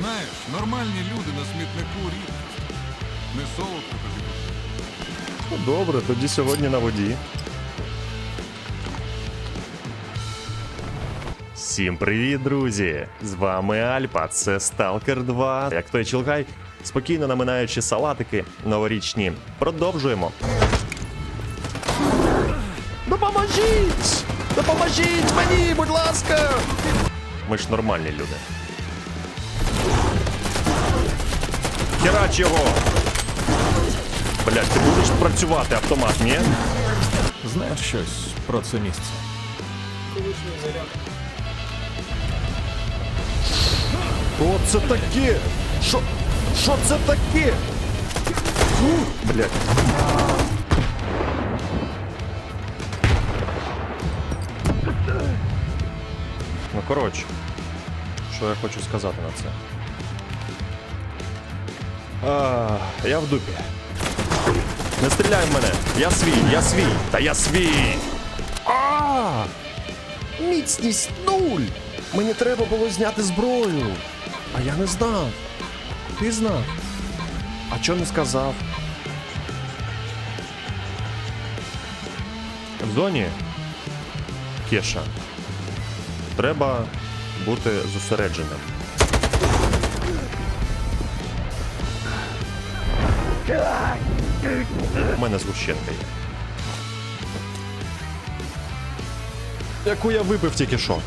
Знаєш, нормальні люди на смітнику рідкість. Не солодко тобі. Ну, Добре, тоді сьогодні на воді. Всім привіт, друзі! З вами Альпа, це Stalker 2. Як той чілгай, спокійно наминаючи салатики новорічні. Продовжуємо. Допоможіть! Допоможіть мені, будь ласка! Ми ж нормальні люди. Херач його! Блять, ти будеш працювати автомат, ні? Знаєш щось про це місце? Що це таке? Що? Що це таке? Блять. Ну, коротше, що я хочу сказати на це. А, я в дупі. Не стріляй в мене! Я свій, я свій! Та я свій! А! Міцність нуль! Мені треба було зняти зброю. А я не знав. Ти знав. А чого не сказав? В зоні Кеша. Треба бути зосередженим. У мене згущенка є. Яку я випив тільки що.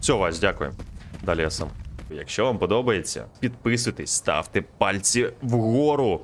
Все, Вась, дякую. Далі я сам. Якщо вам подобається, підписуйтесь, ставте пальці вгору.